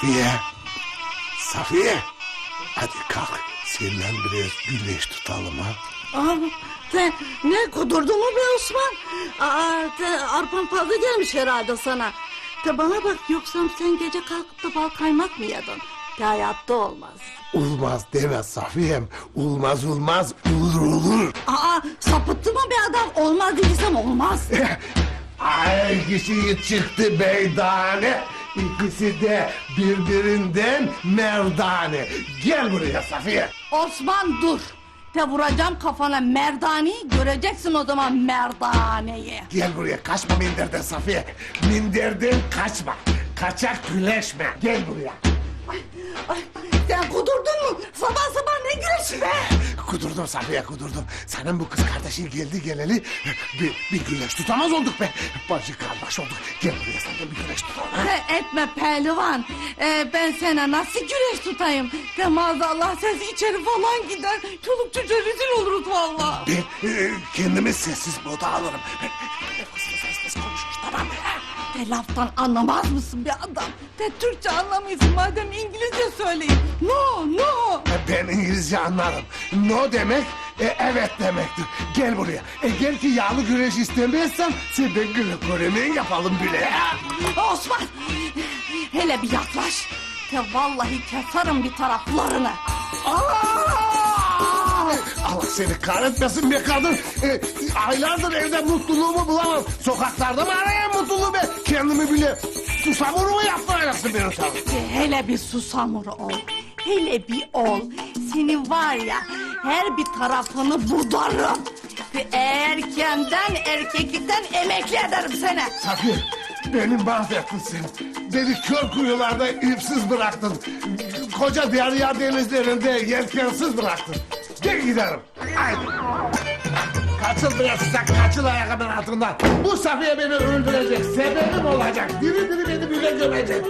Safiye. Safiye. Hadi kalk. Seninle biraz güneş tutalım ha. Aa, sen ne kudurdun mu be Osman? Aa, te, arpan fazla gelmiş herhalde sana. De bana bak yoksa sen gece kalkıp da bal kaymak mı yedin? De hayatta olmaz. Olmaz deme Safiye'm. Olmaz olmaz. Olur olur. Aa sapıttı mı bir adam? Olmaz dediysem olmaz. Ay kişi çıktı meydane. İkisi de birbirinden merdane. Gel buraya Safiye. Osman dur. De vuracağım kafana merdani göreceksin o zaman merdaneyi. Gel buraya kaçma minderden Safiye. Minderden kaçma. Kaçak güleşme. Gel buraya. Ay, sen kudurdun mu? Sabah sabah ne güreşi be? Kudurdum Safiye kudurdum. Senin bu kız kardeşin geldi geleli bir, bir güneş tutamaz olduk be. Bacı kardeş olduk. Gel buraya sen de bir güneş tutalım. ha? He, etme pehlivan. Ee, ben sana nasıl güreş tutayım? De maazallah ses içeri falan gider. Çoluk çocuğa rezil oluruz valla. Ben e, kendimi sessiz moda alırım. Fıs fıs fıs fıs konuşmuş tamam mı? De laftan anlamaz mısın bir adam? De Türkçe anlamıyorsun madem İngilizce söyleyin. No no. Ben İngilizce anlarım. No demek e, evet demektir. Gel buraya. E, gel ki yağlı güreş istemezsen sen de glikoremin yapalım bile. Osman. Hele bir yaklaş. De vallahi keserim bir taraflarını. Aa! Allah seni kahretmesin be kadın. E, aylardır evde mutluluğumu bulamam. Sokaklarda mı arayayım mutluluğu be? Kendimi bile susamuru mu yaptıracaksın beni sen? Hele bir susamur ol. Hele bir ol. Senin var ya her bir tarafını budarım. Ve erkenden erkeklikten emekli ederim seni. Safiye, beni mahvettin sen. Beni kör kuyularda ipsiz bıraktın. Koca derya denizlerinde yelkensiz bıraktın. Gel giderim. Haydi. Kaçıl biraz sen kaçıl ayakkabının altından. Bu Safiye beni öldürecek. Sebebim olacak. Diri diri beni bile gömecek.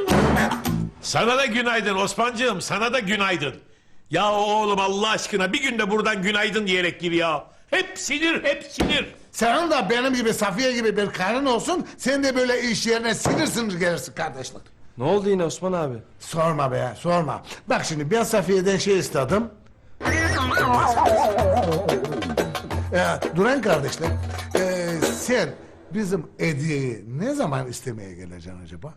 Sana da günaydın Osmancığım, sana da günaydın. Ya oğlum Allah aşkına bir günde buradan günaydın diyerek gir ya. Hep sinir, hep sinir. Senin de benim gibi Safiye gibi bir karın olsun. Sen de böyle iş yerine sinir sinir gelirsin kardeşlik. Ne oldu yine Osman abi? Sorma be sorma. Bak şimdi ben Safiye'den şey istedim. Ee, Duran kardeşler, ee, sen bizim hediyeyi ne zaman istemeye geleceksin acaba?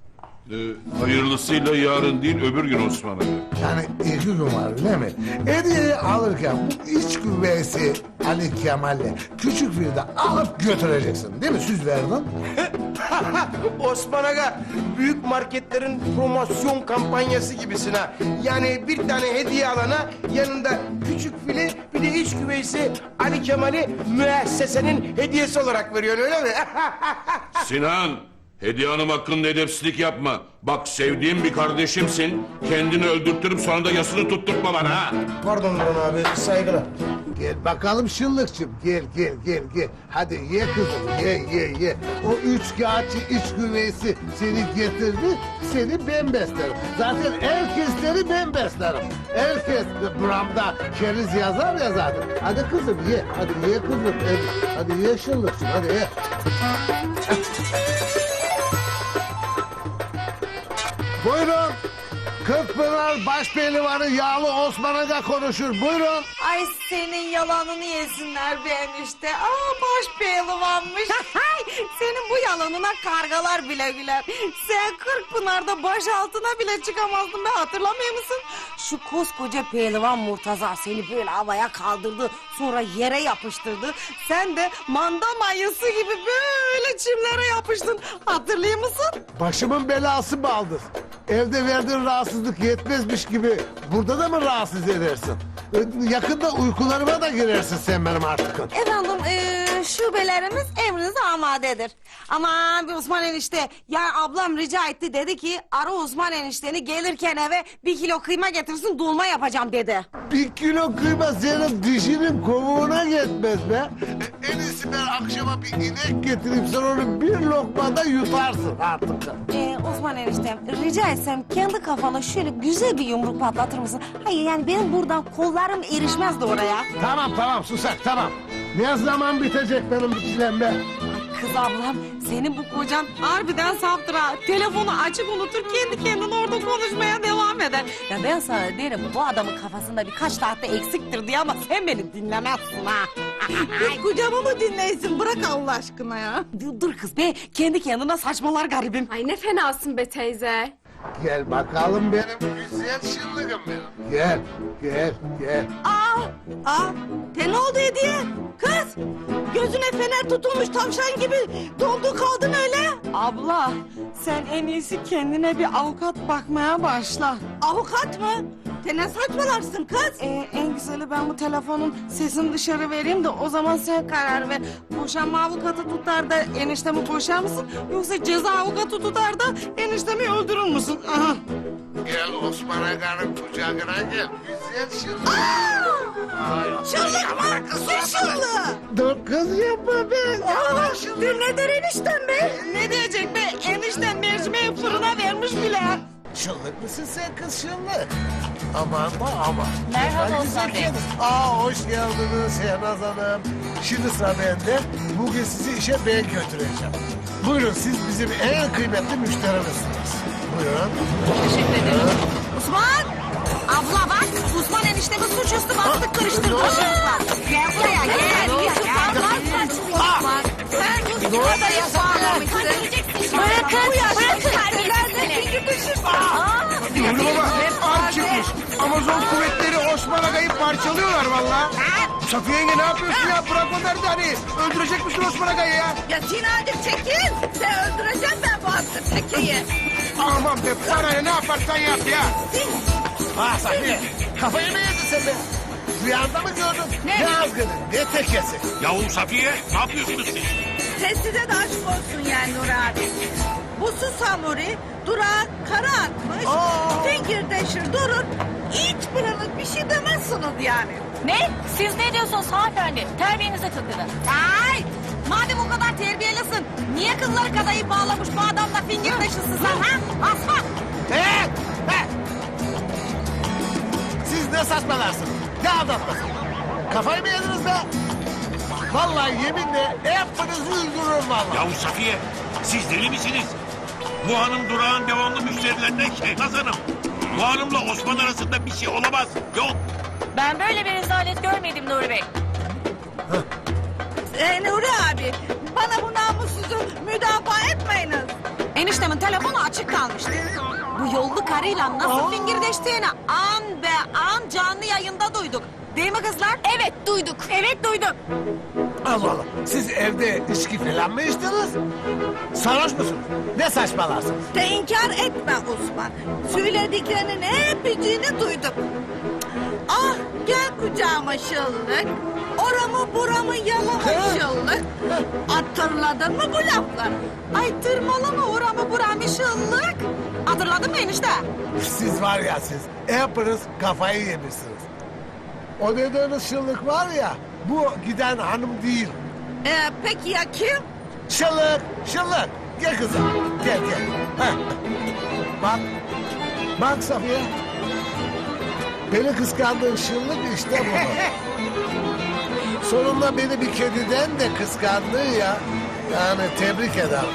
Ee, hayırlısıyla yarın değil öbür gün Osman abi. Yani iki gün var öyle mi? Hediyeyi alırken bu iç güveysi Ali Kemal'le küçük bir de alıp götüreceksin değil mi? Süz verdin. Osman Aga büyük marketlerin promosyon kampanyası gibisin ha. Yani bir tane hediye alana yanında küçük fili bir de iç güveysi Ali Kemal'i müessesenin hediyesi olarak veriyor öyle mi? Sinan, Hediye Hanım hakkında edepsizlik yapma. Bak sevdiğim bir kardeşimsin. Kendini öldürttürüp sonra da yasını tutturtma bana ha. Pardon Burhan abi saygılar. Gel bakalım şıllıkçım gel gel gel gel. Hadi ye kızım ye ye ye. O üç kağıtçı iç güveysi seni getirdi seni ben beslerim. Zaten herkesleri ben beslerim. Herkes buramda keriz yazar ya zaten. Hadi kızım ye hadi ye kızım. Hadi, hadi ye şıllıkçım hadi ye. Buyurun. Kırkpınar Başpehlivanı Yağlı Osman Aga konuşur. Buyurun. Ay senin yalanını yesinler be enişte. Aa baş pehlivanmış. senin bu yalanına kargalar bile güler. Sen Kırkpınar'da baş altına bile çıkamazdın be hatırlamıyor musun? Şu koskoca pehlivan Murtaza seni böyle havaya kaldırdı. Sonra yere yapıştırdı. Sen de manda mayası gibi böyle çimlere yapıştın. Hatırlıyor musun? Başımın belası baldır. Evde verdiğin rahatsızlık yetmezmiş gibi burada da mı rahatsız edersin? Yakında uykularıma da girersin sen benim artık. Efendim eee, şubelerimiz emrinize amadedir. Ama bir Osman enişte ya ablam rica etti dedi ki ara Osman enişteni gelirken eve bir kilo kıyma getirsin dolma yapacağım dedi. Bir kilo kıyma senin dişinin kovuğuna yetmez be. E, En iyisi ben akşama bir inek getireyim sen onu bir lokmada yutarsın artık. Ee, Osman eniştem rica etsem kendi kafana şöyle güzel bir yumruk patlatır mısın? Hayır yani benim buradan kollarım erişmezdi oraya. Tamam tamam susak tamam. Ne zaman bitecek benim bu çilem be? Kız ablam senin bu kocan harbiden saptır ha. Telefonu açık unutur kendi kendine orada konuşmaya devam eder. Ya ben sana derim bu adamın kafasında birkaç tahta eksiktir diye ama sen beni dinlemezsin ha. Bir kocamı mı dinleysin bırak Allah aşkına ya. dur, dur kız be kendi kendine saçmalar garibim. Ay ne fenasın be teyze. Gel bakalım benim güzel şıllığım benim. Gel, gel, gel. Aa, aa, te ne oldu hediye? Kız, gözüne fener tutulmuş tavşan gibi dondu kaldın öyle. Abla sen en iyisi kendine bir avukat bakmaya başla. Avukat mı? Te ne saçmalarsın kız? Ee, en güzeli ben bu telefonun sesini dışarı vereyim de o zaman sen karar ver. Boşanma avukatı tutar da eniştemi boşar mısın? Yoksa ceza avukatı tutar da eniştemi öldürür müsün? Aha. Gel Osman Aga'nın kucağına gel. Güzel şıllık. Şıllık mı? Kız şıllığı. Dur kız yapma be. Aa, dinleder eniştem be. Ne diyecek be? Enişten mercimeği fırına vermiş bile. Şıllık mısın sen kız şıllık? Aman da aman. Merhaba Hadi Osman Bey. Aa hoş geldiniz Şehnaz Hanım. Şimdi sıra bende. Bugün sizi işe ben götüreceğim. Buyurun siz bizim en kıymetli müşterimizsiniz. Buyurun. Osman! Abla bak Osman eniştemi suçüstü bastık karıştırdı Osman parçalıyorlar valla. Safiye yenge ne yapıyorsun ya? Bırak onları da hani. Öldürecek misin Osman Aga'yı ya? Ya Sinacık çekil. Sen öldüreceksin ben bu hasta tekeyi. Aman be bana ne, ne yaparsan yap ya. Ha Safiye. Kafayı mı yedin sen be? Rüyanda mı gördün? Ne? Ne azgını, ne tekesi. Yahu Safiye ne yapıyorsunuz siz? Sessize de aşk olsun yani Nur abi. Bu Susamuri durağa kara atmış. Aa! Fingirdeşir durur. Hiç demezsiniz yani. Ne? Siz ne diyorsunuz hanımefendi? Terbiyenize takılın. Ay! Madem o kadar terbiyelisin, niye kızlar kadayı bağlamış bu adamla fingir taşısın sen ha? Asma! He? He? Siz ne saçmalarsınız? Ne aldatması? Kafayı mı yediniz be? Vallahi yeminle hepinizi öldürürüm vallahi. Yahu Safiye siz deli misiniz? Bu hanım durağın devamlı müşterilerinden Şehnaz Hanım. Bu hanımla Osman arasında bir şey olamaz. Yok. Ben böyle bir rezalet görmedim Nuri Bey. Ee, Nuri abi bana bu namussuzu müdafaa etmeyiniz. Eniştemin telefonu açık kalmıştı. Bu yollu karıyla nasıl fingirdeştiğini an be an canlı yayında duyduk. Değil mi kızlar? Evet duyduk. Evet duyduk. Allah Allah. Siz evde içki falan mı içtiniz? Sarhoş musunuz? Ne saçmalarsınız? De inkar etme Osman. Söylediklerinin hepsini duydum. Ah gel kucağıma şıllık. Oramı buramı yalama şıllık. Hatırladın mı bu lafları? Ay tırmalama oramı buramı şıllık. Hatırladın mı enişte? Siz var ya siz. Hepiniz kafayı yemişsiniz. O dediğiniz şıllık var ya, bu giden hanım değil. Ee, peki ya kim? Şıllık, şıllık. Gel kızım, gel gel. Heh. Bak, bak Safiye. Beni kıskandığın şıllık işte bu. Sonunda beni bir kediden de kıskandın ya. Yani tebrik ederim.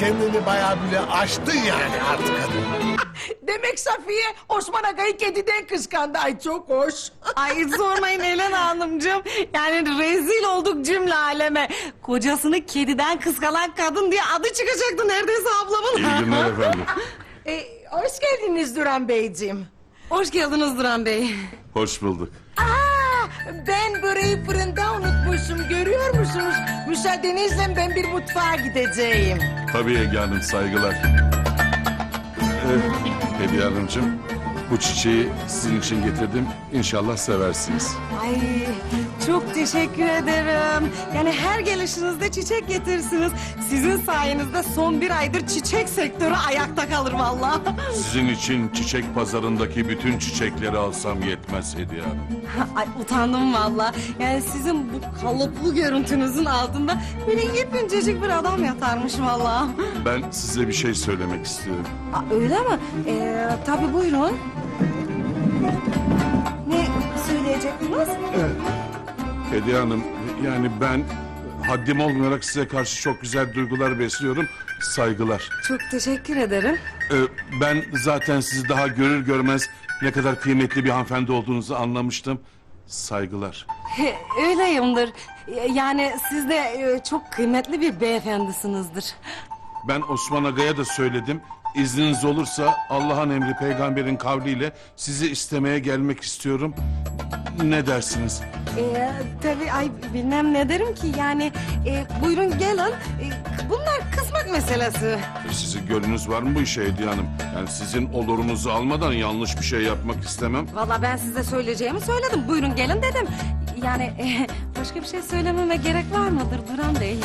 Kendini bayağı bile aştın yani artık. Demek Safiye Osman Aga'yı kediden kıskandı. Ay çok hoş. Ay sormayın Elena Hanımcığım. Yani rezil olduk cümle aleme. Kocasını kediden kıskanan kadın diye adı çıkacaktı neredeyse ablamın. İyi günler efendim. Ee, hoş geldiniz Duran Beyciğim. Hoş geldiniz Duran Bey. Hoş bulduk. Aa, ben böreği fırında unutmuşum. Görüyor musunuz? Müsaadenizle ben bir mutfağa gideceğim. Tabii Ege Hanım saygılar. Ee, Hediye Hanımcığım bu çiçeği sizin için getirdim. İnşallah seversiniz. Ay çok teşekkür ederim. Yani her gelişinizde çiçek getirsiniz. Sizin sayenizde son bir aydır çiçek sektörü ayakta kalır vallahi. Sizin için çiçek pazarındaki bütün çiçekleri alsam yetmez Hediye Hanım. Ay utandım vallahi. Yani sizin bu kalıplı görüntünüzün altında böyle yepyececik bir adam yatarmış vallahi. Ben size bir şey söylemek istiyorum. Aa, öyle mi? Ee, tabii buyurun. Ne söyleyecektiniz? Hediye Hanım yani ben haddim olmayarak size karşı çok güzel duygular besliyorum. Saygılar. Çok teşekkür ederim. Ee, ben zaten sizi daha görür görmez ne kadar kıymetli bir hanımefendi olduğunuzu anlamıştım. Saygılar. Öyleyimdir. Yani siz de e, çok kıymetli bir beyefendisinizdir. Ben Osman Aga'ya da söyledim. İzniniz olursa Allah'ın emri peygamberin kavliyle sizi istemeye gelmek istiyorum. Ne dersiniz? Ee, tabii ay bilmem ne derim ki yani e, buyurun gelin. E, bunlar kısmet meselesi. Sizin gönlünüz var mı bu işe Hediye Hanım? Yani sizin olurunuzu almadan yanlış bir şey yapmak istemem. Vallahi ben size söyleyeceğimi söyledim. Buyurun gelin dedim. Yani e, başka bir şey söylememe gerek var mıdır Duran Bey?